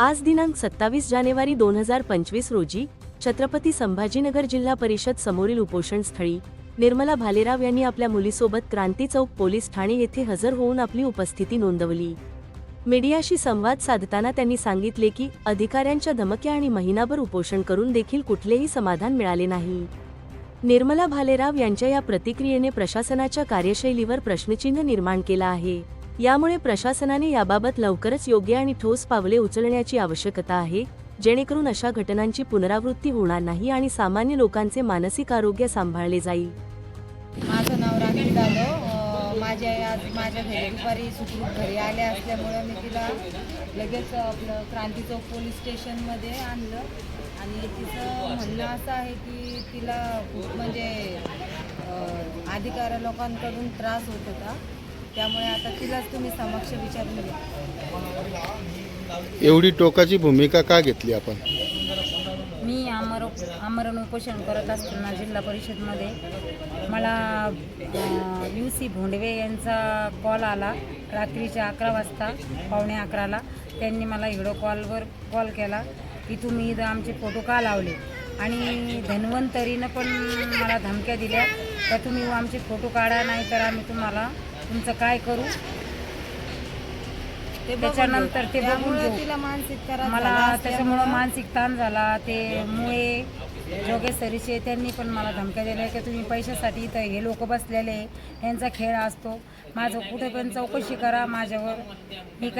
आज दिनांक सत्तावीस जानेवारी दोन हजार पंचवीस रोजी छत्रपती संभाजीनगर जिल्हा परिषद समोरील उपोषण स्थळी निर्मला भालेराव यांनी आपल्या मुलीसोबत क्रांती चौक पोलीस ठाणे येथे हजर होऊन आपली उपस्थिती नोंदवली. मीडियाशी संवाद साधताना त्यांनी सांगितले की अधिकाऱ्यांच्या धमक्या आणि महिनाभर उपोषण करून देखील कुठलेही समाधान मिळाले नाही. निर्मला भालेराव यांच्या या प्रतिक्रियेने प्रशासनाच्या कार्यशैलीवर प्रश्नचिन्ह निर्माण केला आहे. यामुळे प्रशासनाने याबाबत लवकरच योग्य आणि ठोस पावले उचलण्याची आवश्यकता आहे. जेणेकरून अशा घटनांची पुनरावृत्ती होणार नाही आणि सामान्य लोकांचे मानसिक आरोग्य सांभाळले जाईल. माझं नाव राखी जाधव. माझ्या आज माझ्या घरी दुपारी सुखरूप घरी आल्या असल्यामुळं मी तिला लगेच आपलं क्रांती चौक पोलीस स्टेशनमध्ये आणलं. आणि तिचं म्हणणं असं आहे की तिला खूप म्हणजे अधिकाऱ्या लोकांकडून त्रास होत होता. त्यामुळे आता तिलाच तुम्ही समक्ष विचारून घ्या एवढी टोकाची भूमिका का घेतली आपण? मी आमर आमरण उपोषण करत असताना जिल्हा परिषदमध्ये मला यू सी भोंडवे यांचा कॉल आला रात्रीच्या अकरा वाजता पावणे अकराला. त्यांनी मला व्हिडिओ कॉलवर कॉल केला की तुम्ही इथं आमचे फोटो का लावले? आणि धन्वंतरीनं पण मला धमक्या दिल्या तर तुम्ही आमचे फोटो काढा नाही तर आम्ही तुम्हाला तुमचं काय करू? त्याच्यानंतर. ते बघून घेऊ. मला त्याच्यामुळं मानसिक ताण झाला. ते मुळे जोगे सरीचे त्यांनी पण मला धमक्या दिल्या की तुम्ही पैशासाठी इथं हे लोक बसलेले यांचा खेळ असतो. माझं कुठे पण चौकशी करा माझ्यावर. मी काही